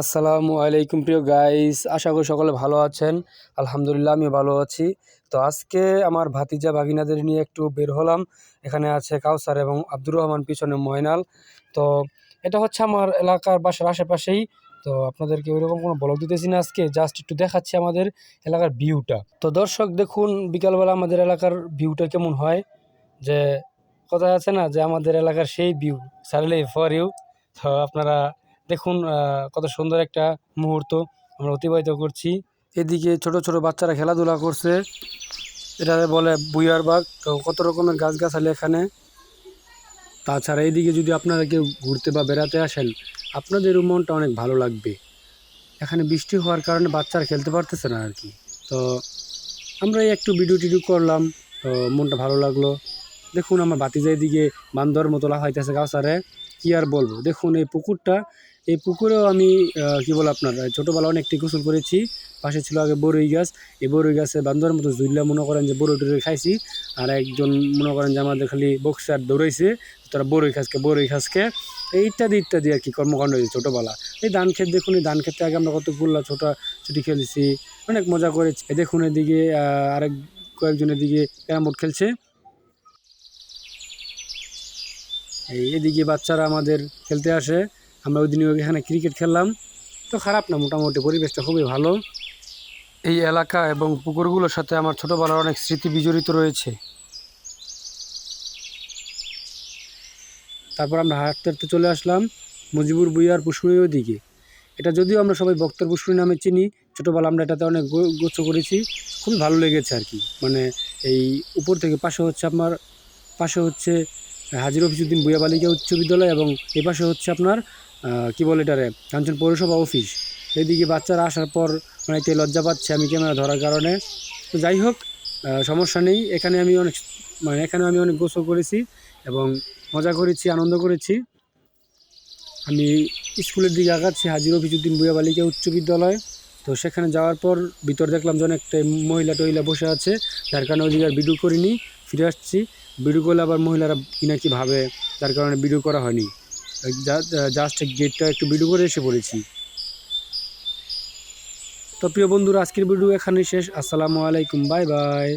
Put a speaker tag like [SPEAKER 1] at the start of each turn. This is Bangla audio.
[SPEAKER 1] আসসালামু আলাইকুম প্রিয় গাইস আশা করি সকলে ভালো আছেন। আলহামদুলিল্লাহ আমি ভালো আছি। তো আজকে আমার ভাতিজা ভাগিনাদের নিয়ে একটু বের হলাম। এখানে আছে কাউসার এবং আব্দুর রহমান, পিছনে ময়নাল। তো এটা হচ্ছে আমার এলাকার বাসার আশেপাশেই। তো আপনাদেরকে ওইরকম কোনো ব্লগ দিতেছি না আজকে জাস্ট একটু দেখাচ্ছি আমাদের এলাকার ভিউটা তো দর্শক, দেখুন, বিকালবেলা আমাদের এলাকার ভিউটা কেমন হয়। যে কথা আছে না, যে আমাদের এলাকার সেই ভিউ সারলে ফর ইউ তো আপনারা দেখুন কত সুন্দর একটা মুহূর্ত আমরা অতিবাহিত করছি। এদিকে ছোট ছোট বাচ্চারা খেলাধুলা করছে। এটা বলে বুইয়ার বাগ তো কত রকমের গাছগাছালি এখানে। তাছাড়া এইদিকে যদি আপনারা কেউ ঘুরতে বা বেড়াতে আসেন আপনাদেরও মনটা অনেক ভালো লাগবে। এখানে বৃষ্টি হওয়ার কারণে বাচ্চারা খেলতে পারতেছে না আর কি। তো আমরা একটু ভিডিও টিডিও করলাম, তো মনটা ভালো লাগল। দেখুন, আমার বাতিজা দিকে বান্দর মতো লাফাইতেছে গাছারে কি আর বলব? দেখুন, এই পুকুরটা এই পুকুরেও আমি কি বল আপনার ছোটোবেলা অনেকটি গোসল করেছি। পাশে ছিল আগে বরই গাছ। এই বরই গাছে বান্দর মতো ঝুললে মনে করেন যে বরই টরই খাইছি। আর একজন মনে করেন যে আমাদের খালি বক্সার দৌড়াইছে তারা বরই খাসকে বরই খাসকে। এই ইত্যাদি ইত্যাদি আর কি কর্মকাণ্ড হয়েছে ছোটোবেলা। এই ধান ক্ষেত দেখুন, এই ধান ক্ষেতে আগে আমরা কত গুল্লা ছোটা ছুটি খেলেছি। অনেক মজা করেছি। দেখুন এদিকে আরেক কয়েকজনের দিকে ক্যারাম বোর্ড খেলছে। এই এদিকে বাচ্চারা আমাদের খেলতে আসে। আমরা ওই দিন এখানে ক্রিকেট খেললাম। তো খারাপ না, মোটামুটি পরিবেশটা খুবই ভালো। এই এলাকা এবং পুকুরগুলোর সাথে আমার ছোটোবেলার অনেক স্মৃতি বিজড়িত রয়েছে। তারপর আমরা হাঁটতে হাঁটতে চলে আসলাম মুজিবুর বুইয়ার পুষ্করির ওদিকে। এটা যদিও আমরা সবাই বক্তর পুষ্করি নামে চিনি, ছোটোবেলা আমরা এটাতে অনেক গো- গোচ্ছ করেছি। খুবই ভালো লেগেছে আর কি। মানে এই উপর থেকে পাশে হচ্ছে আপনার পাশে হচ্ছে হাজির অফিসুদ্দিন বুয়া বালিকা উচ্চ বিদ্যালয় এবং এপাশে হচ্ছে আপনার কি বলে এটারে, কাঞ্চন পৌরসভা অফিস। এইদিকে বাচ্চারা আসার পর অনেকটাই লজ্জা পাচ্ছে আমি ক্যামেরা ধরার কারণে। তো যাই হোক সমস্যা নেই, এখানে আমি অনেক মানে এখানে আমি অনেক গোসল করেছি এবং মজা করেছি, আনন্দ করেছি। আমি স্কুলের দিকে আগাচ্ছি, হাজির অফিসুদ্দিন বুয়া বালিকা উচ্চ বিদ্যালয়। তো সেখানে যাওয়ার পর ভিতর দেখলাম যে অনেকটা মহিলা টহিলা বসে আছে, যার কারণে ওই আর ভিডিও করিনি, ফিরে আসছি। ভিডিও করলে আবার মহিলারা কিনা কি ভাবে তার কারণে ভিডিও করা হয়নি। জাস্ট গেটটা একটু ভিডিও করে এসে পড়েছি। তো প্রিয় বন্ধুরা, আজকের ভিডিও এখানে শেষ। আসসালামু আলাইকুম বাই বাই